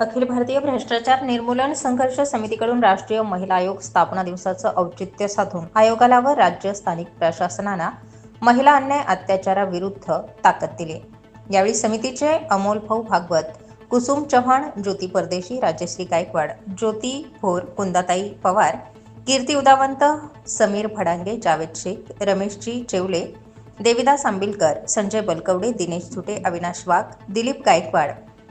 अखिल भारतीय भ्रष्टाचार निर्मूलन संघर्ष समितीकडून राष्ट्रीय महिला आयोग स्थापना दिवसाचं औचित्य साधून आयोगाला व राज्य स्थानिक प्रशासनाला महिला अन्याय अत्याचाराविरुद्ध ताकद दिली. यावेळी समितीचे अमोल भाऊ भागवत कुसुम चव्हाण ज्योती परदेशी राजश्री गायकवाड ज्योती भोर कुंदाताई पवार कीर्ती उदावंत समीर भडांगे जावेद शेख रमेशजी चेवले देविदास आंबिलकर संजय बलकवडे दिनेश झुटे अविनाश वाघ दिलीप गायकवाड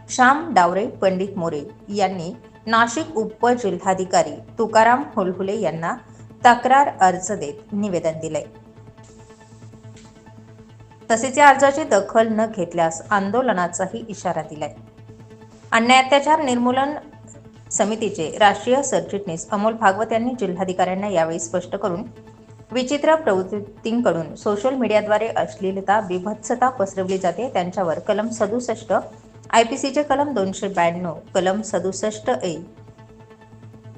श्याम डावरे पंडित मोरे यांनी नाशिक उपजिल्हाधिकारी तुकाराम हुलहुले यांना तक्रार अर्ज देत निवेदन दिले. तसेच या अर्जाची दखल न घेतल्यास आंदोलनाचाही इशारा दिलाय. अन्याय अत्याचार निर्मूलन समितीचे राष्ट्रीय सरचिटणीस अमोल भागवत यांनी जिल्हाधिकाऱ्यांना यावेळी स्पष्ट करून विचित्र प्रवृत्तींकडून सोशल मीडियाद्वारे अश्लीलता बिभत्सता पसरवली जाते त्यांच्यावर कलम सदुसष्ट आय पी सीचे कलम दोनशे ब्याण्णव कलम सदुसष्ट ए.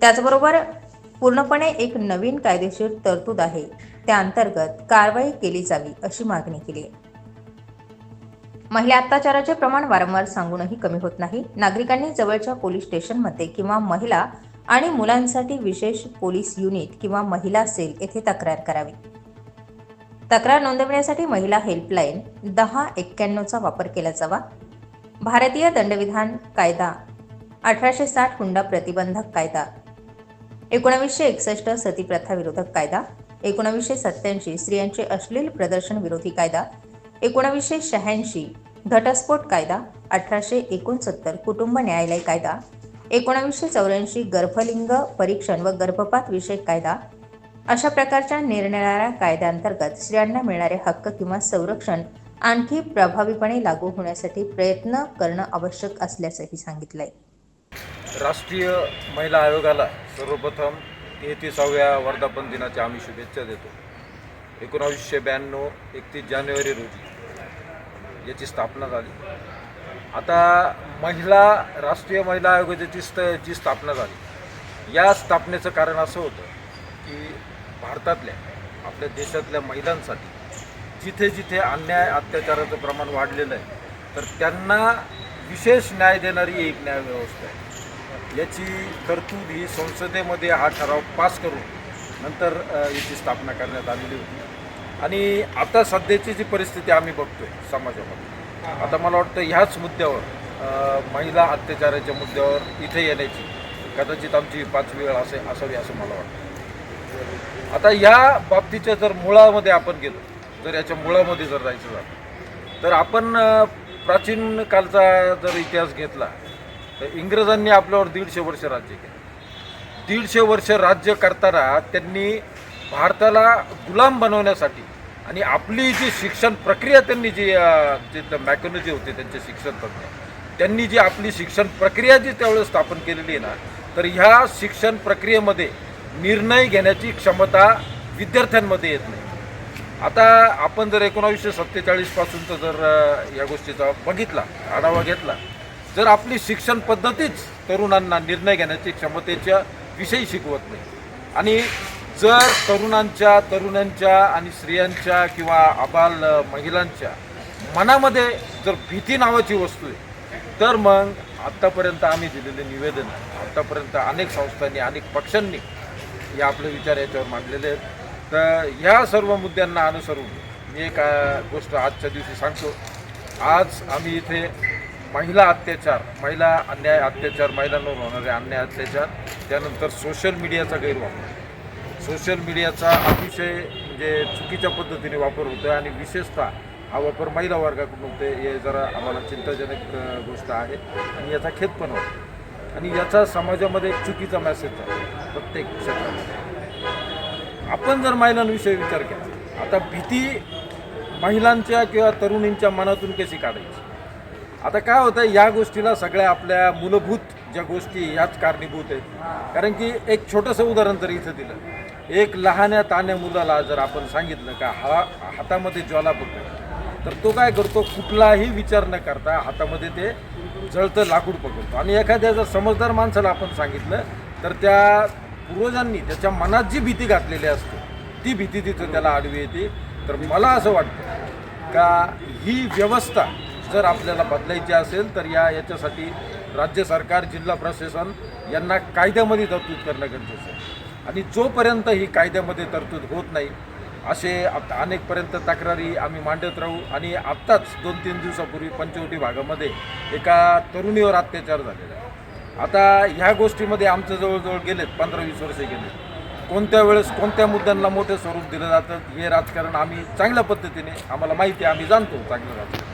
त्याचबरोबर पूर्णपणे एक नवीन कायदेशीर तरतूद आहे. त्या अंतर्गत कारवाई केली जावी अशी मागणी केली महिला अत्याचाराचे प्रमाण वारंवार सांगूनही कमी होत नाही. नागरिकांनी जवळच्या पोलीस स्टेशनमध्ये किंवा महिला आणि मुलांसाठी विशेष पोलीस युनिट किंवा महिला सेल येथे तक्रार करावी. तक्रार नोंदविण्यासाठी महिला हेल्पलाईन दहा एक्क्याण्णवचा वापर केला जावा. भारतीय दंडविधान कायदा अठराशे साठ हुंडा प्रतिबंधक कायदा एकोणावीसशे एकसष्ट सतीप्रथा विरोधक कायदा एकोणावीसशे सत्याऐंशी स्त्रियांचे अश्लील प्रदर्शन विरोधी कायदा एकोणावीसशे शहाऐंशी घटस्फोट कायदा अठराशे एकोणसत्तर कुटुंब न्यायालय कायदा एकोणावीसशे चौऱ्याऐंशी गर्भलिंग परीक्षण व गर्भपात विषयक कायदा अशा प्रकारच्या निरनिराळ्या कायद्यांतर्गत स्त्रियांना मिळणारे हक्क किंवा संरक्षण आणखी प्रभावीपणे लागू होण्यासाठी प्रयत्न करणं आवश्यक असल्याचंही सांगितलंय. राष्ट्रीय महिला आयोगाला सर्वप्रथम तेहतीसाव्या वर्धापन दिनाच्या आम्ही शुभेच्छा देतो. एकोणावीसशे ब्याण्णव एकतीस जानेवारी रोजी याची स्थापना झाली. आता महिला राष्ट्रीय महिला आयोगाची स्त जी स्थापना झाली या स्थापनेचं कारण असं होतं की भारतातल्या आपल्या देशातल्या महिलांसाठी जिथे जिथे अन्याय अत्याचाराचं प्रमाण वाढलेलं आहे तर त्यांना विशेष न्याय देणारी एक न्यायव्यवस्था आहे. याची तरतूद ही संसदेमध्ये हा ठराव पास करून नंतर याची स्थापना करण्यात आलेली होती. आणि आता सध्याची जी परिस्थिती आम्ही बघतोय समाजामध्ये आता मला वाटतं ह्याच मुद्द्यावर महिला अत्याचाराच्या मुद्द्यावर इथे येण्याची कदाचित आमची पाचवी वेळ असे असावी असं मला वाटतं. आता या बाबतीच्या जर मुळामध्ये आपण गेलो जर याच्या मुळामध्ये जर जायचं झालं. तर आपण प्राचीन कालचा जर इतिहास घेतला तर इंग्रजांनी आपल्यावर दीडशे वर्ष राज्य केलं. दीडशे वर्ष राज्य करताना त्यांनी भारताला गुलाम बनवण्यासाठी आणि आपली जी शिक्षण प्रक्रिया त्यांनी जी जे मॅकॅनॉलॉजी होते त्यांचे शिक्षण तज्ञ त्यांनी जी आपली शिक्षण प्रक्रिया जी त्यावेळेस स्थापन केलेली आहे ना तर ह्या शिक्षण प्रक्रियेमध्ये निर्णय घेण्याची क्षमता विद्यार्थ्यांमध्ये येत नाही. आता आपण जर एकोणावीसशे सत्तेचाळीसपासूनचं जर या गोष्टीचा बघितला आढावा घेतला जर आपली शिक्षण पद्धतीच तरुणांना निर्णय घेण्याची क्षमतेच्या विषयी शिकवत नाही आणि जर तरुणांच्या तरुणांच्या आणि स्त्रियांच्या किंवा आबाल महिलांच्या मनामध्ये जर भीती नावाची वस्तू आहे तर मग आत्तापर्यंत आम्ही दिलेले निवेदन आत्तापर्यंत अनेक संस्थांनी अनेक पक्षांनी या आपले विचार याच्यावर मांडलेले आहेत. तर ह्या सर्व मुद्द्यांना अनुसरून मी एक गोष्ट आजच्या दिवशी सांगतो. आज आम्ही इथे महिला अत्याचार महिला अन्याय अत्याचार महिलांवर होणारे अन्याय अत्याचार त्यानंतर सोशल मीडियाचा गैरवापर. सोशल मीडियाचा अतिशय म्हणजे चुकीच्या पद्धतीने वापर होतो आहे आणि विशेषतः हा वापर महिला वर्गाकडून होते हे जरा आम्हाला चिंताजनक गोष्ट आहे आणि याचा खेद पण होतो आणि याचा समाजामध्ये एक चुकीचा मेसेज आहे प्रत्येक क्षेत्रामध्ये. आपण जर महिलांविषयी विचार केला आता भीती महिलांच्या किंवा तरुणींच्या मनातून कशी काढायची? आता काय होतं या गोष्टीला सगळ्या आपल्या मूलभूत ज्या गोष्टी ह्याच कारणीभूत आहेत. कारण की एक छोटंसं उदाहरण जर इथं दिलं. एक लहान्या तान्या मुलाला जर आपण सांगितलं का हा हातामध्ये ज्वाला पकडतो तर तो काय करतो कुठलाही विचार न करता हातामध्ये ते जळतं लाकूड पकडतो. आणि एखाद्या जर समजदार माणसाला आपण सांगितलं तर त्या पूर्वजांनी त्याच्या मनात जी भीती घातलेली असते ती भीती तिथं त्याला आडवी येते. तर मला असं वाटतं का ही व्यवस्था जर आपल्याला बदलायची असेल तर या याच्यासाठी राज्य सरकार जिल्हा प्रशासन यांना कायद्यामध्ये तरतूद करणं गरजेचं आहे. आणि जोपर्यंत ही कायद्यामध्ये तरतूद होत नाही असे आता अनेकपर्यंत तक्रारी आम्ही मांडत राहू आणि आत्ताच दोन तीन दिवसापूर्वी पंचवटी भागामध्ये एका तरुणीवर अत्याचार झालेला आहे. आता ह्या गोष्टीमध्ये आमचं जवळजवळ गेलेत पंधरा वीस वर्षे गेलेत. कोणत्या वेळेस कोणत्या मुद्द्यांना मोठं स्वरूप दिलं जातं हे राजकारण आम्ही चांगल्या पद्धतीने आम्हाला माहिती आहे आम्ही जाणतो चांगलं राजकारण.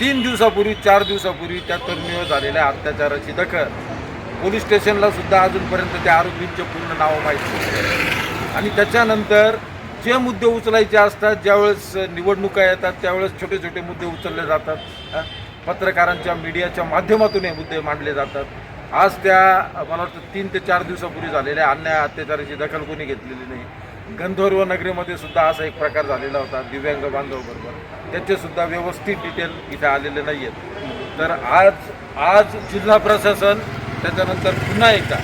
तीन दिवसापूर्वी चार दिवसापूर्वी त्या तरुणीवर झालेल्या अत्याचाराची दखल. पोलीस स्टेशनला सुद्धा अजूनपर्यंत त्या आरोपींचे पूर्ण नावं माहीत आणि त्याच्यानंतर जे मुद्दे उचलायचे असतात ज्यावेळेस निवडणुका येतात त्यावेळेस छोटे छोटे मुद्दे उचलले जातात. पत्रकारांच्या मीडियाच्या माध्यमातून हे मुद्दे मांडले जातात. आज त्या मला वाटतं तीन ते चार दिवसापूर्वी झालेल्या अन्याय अत्याचाराची दखल कोणी घेतलेली नाही. गंधर्व नगरीमध्ये सुद्धा असा एक प्रकार झालेला होता दिव्यांग बांधवबरोबर त्याचेसुद्धा व्यवस्थित डिटेल इथे आलेले नाही आहेत तर आज आज जिल्हा प्रशासन त्याच्यानंतर पुन्हा एकदा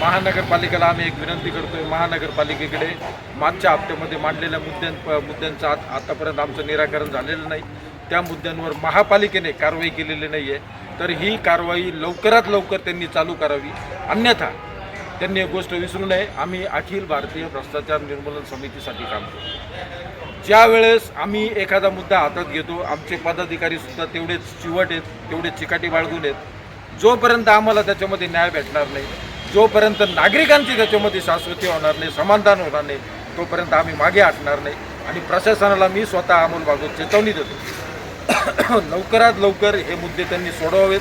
महानगरपालिकेला आम्ही एक विनंती करतोय महानगरपालिकेकडे मागच्या हप्त्यामध्ये मांडलेल्या मुद्द्यां प- मुद्द्यांचं आत आतापर्यंत आमचं निराकरण झालेलं नाही. त्या मुद्द्यांवर महापालिकेने कारवाई केलेली नाही आहे तर ही कारवाई लवकरात लवकर त्यांनी चालू करावी. अन्यथा त्यांनी एक गोष्ट विसरू नये आम्ही अखिल भारतीय भ्रष्टाचार निर्मूलन समितीसाठी काम करतो. ज्या वेळेस आम्ही एखादा मुद्दा हातात घेतो आमचे पदाधिकारी सुद्धा तेवढेच चिवट आहेत तेवढे चिकाटी बाळगून आहेत. जोपर्यंत आम्हाला त्याच्यामध्ये न्याय भेटणार नाही जोपर्यंत नागरिकांची त्याच्यामध्ये शाश्वती होणार नाही समाधान होणार नाही तोपर्यंत आम्ही मागे हटणार नाही आणि प्रशासनाला मी स्वतः अमोल बागवत चेतवणी देतो. लवकरात लवकर हे मुद्दे त्यांनी सोडवावेत.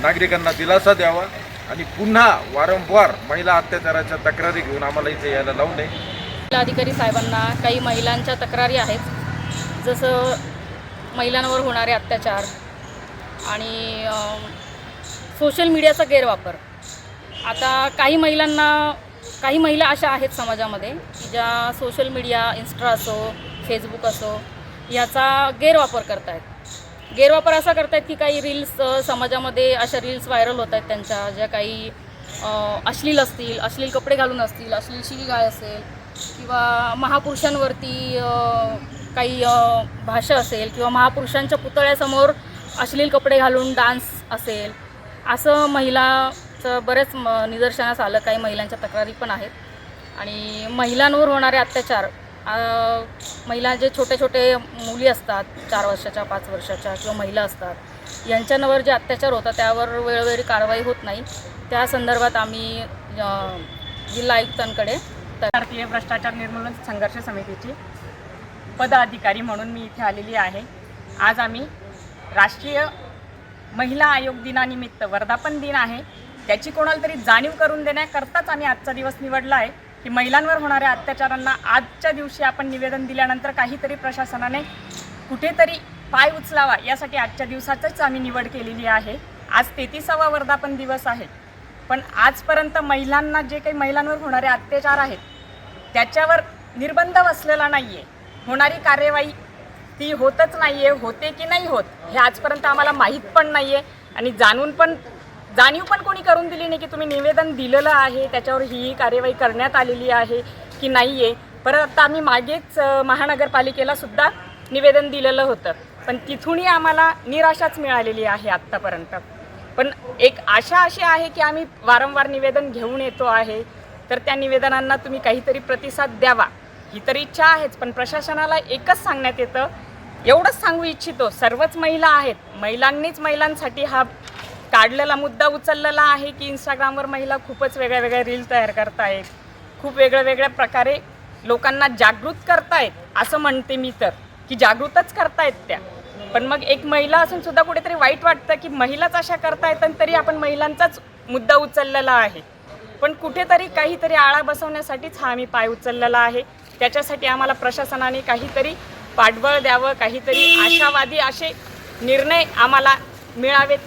नागरिकांना दिलासा द्यावा आणि पुन्हा वारंवार महिला अत्याचाराच्या तक्रारी घेऊन आम्हाला इथे यायला लावू नये. जिल्हाधिकारी साहेबांना काही महिलांच्या तक्रारी आहेत. जसं महिलांवर होणारे अत्याचार आणि सोशल मीडियाचा गैरवापर. आता काही महिलांना काही महिला अशा आहेत समाजामध्ये की ज्या सोशल मीडिया इन्स्टा असो फेसबुक असो याचा गैरवापर करत आहेत गैरवापर असा करतायत की काही रील्स समाजामध्ये अशा रील्स व्हायरल होत आहेत त्यांच्या ज्या काही अश्लील असतील अश्लील कपडे घालून असतील अश्लील शिवीगाळ असेल किंवा महापुरुषांवरती काही भाषा असेल किंवा महापुरुषांच्या पुतळ्यासमोर अश्लील कपडे घालून डान्स असेल असं महिलाचं बरेच म निदर्शनास आलं. काही महिलांच्या तक्रारी पण आहेत. आणि महिलांवर होणारे अत्याचार महिला जे छोटे छोटे मुली असतात चार वर्षाच्या पाच वर्षाच्या किंवा महिला असतात यांच्यावर जे अत्याचार होतात त्यावर वेळोवेळी कारवाई होत नाही. त्या संदर्भात आम्ही जिल्हा आयुक्तांकडे त- भारतीय भ्रष्टाचार निर्मूलन संघर्ष समितीची पदाधिकारी म्हणून मी इथे आलेली आहे. आज आम्ही राष्ट्रीय महिला आयोग दिनानिमित्त वर्धापन दिन आहे. त्याची कोणाला तरी जाणीव करून देण्याकरताच आम्ही आजचा दिवस निवडला आहे. की महिलांवर होणाऱ्या अत्याचारांना आजच्या दिवशी आपण निवेदन दिल्यानंतर काहीतरी प्रशासनाने कुठेतरी पाय उचलावा यासाठी आजच्या दिवसाचंच आम्ही निवड केलेली आहे. आज तेहतीसावा वर्धापन दिवस आहे. पण आजपर्यंत महिलांना जे काही महिलांवर होणारे अत्याचार आहेत त्याच्यावर निर्बंध बसलेला नाही आहे होणारी कार्यवाही ती होतच नाही आहे होते की नाही होत हे आजपर्यंत आम्हाला माहीत पण नाही आहे आणि जाणून पण जाणीव पण कोणी करून दिली नाही की तुम्ही निवेदन दिलेलं आहे त्याच्यावर ही ही कार्यवाही करण्यात आलेली आहे की नाही आहे परत आता आम्ही मागेच महानगरपालिकेला सुद्धा निवेदन दिलेलं होतं. पण तिथूनही आम्हाला निराशाच मिळालेली आहे आत्तापर्यंत. पण एक आशा अशी आहे की आम्ही वारंवार निवेदन घेऊन येतो आहे. तर त्या निवेदनांना तुम्ही काहीतरी प्रतिसाद द्यावा. ही तर इच्छा आहेच पण प्रशासनाला एकच सांगण्यात येतं. एवढंच सांगू इच्छितो सर्वच महिला आहेत. महिलांनीच महिलांसाठी हा काढलेला मुद्दा उचललेला आहे की इंस्टाग्रामवर महिला खूपच वेगळ्या वेगळ्या रील तयार करतायत. खूप वेगळ्या वेगळ्या प्रकारे लोकांना जागृत करतायत. असं म्हणते मी तर की जागृतच करतायत त्या. पण मग एक महिला असून सुद्धा कुठेतरी वाईट वाटतं की महिलाच अशा करतायत आणि तरी आपण महिलांचाच मुद्दा उचललेला आहे. पण कुठेतरी काहीतरी आळा बसवण्यासाठीच हा आम्ही पाय उचललेला आहे. त्याच्यासाठी आम्हाला प्रशासनाने काहीतरी पाठबळ द्यावं काहीतरी आशावादी असे निर्णय आम्हाला मिळावेत.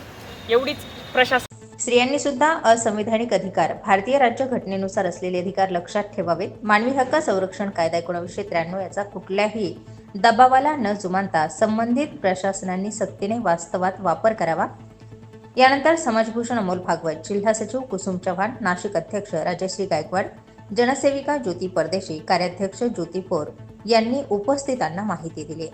एवढीच प्रशासन स्त्रियांनी सुद्धा असंविधानिक अधिकार भारतीय राज्य घटनेनुसार असलेले अधिकार लक्षात ठेवावेत. मानवी हक्क संरक्षण कायदा एकोणीसशे त्र्याण्णव याचा कुठल्याही दबावाला न जुमानता संबंधित प्रशासनांनी सक्तीने वास्तवात वापर करावा. यानंतर समाजभूषण अमोल भागवत जिल्हा सचिव कुसुम चव्हाण नाशिक अध्यक्ष राजश्री गायकवाड जनसेविका ज्योती परदेशी कार्याध्यक्ष ज्योती पोर यांनी उपस्थितांना माहिती दिली.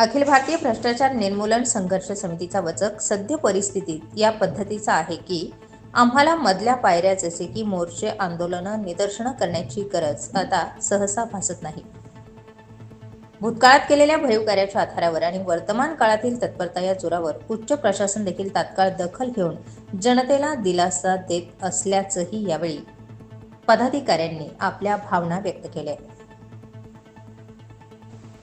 अखिल भारतीय भ्रष्टाचार निर्मूलन संघर्ष समितीचा वचक सद्य परिस्थितीत या पद्धतीचा आहे की आम्हाला मधल्या पायऱ्या जसे की मोर्चे आंदोलनं निदर्शनं करण्याची गरज आता सहसा भासत नाही. भूतकाळात केलेल्या भरीव कार्याच्या आधारावर आणि वर्तमान काळातील तत्परता या जोरावर उच्च प्रशासन देखील तात्काळ दखल घेऊन जनतेला दिलासा देत असल्याचंही यावेळी पदाधिकाऱ्यांनी आपल्या भावना व्यक्त केल्या.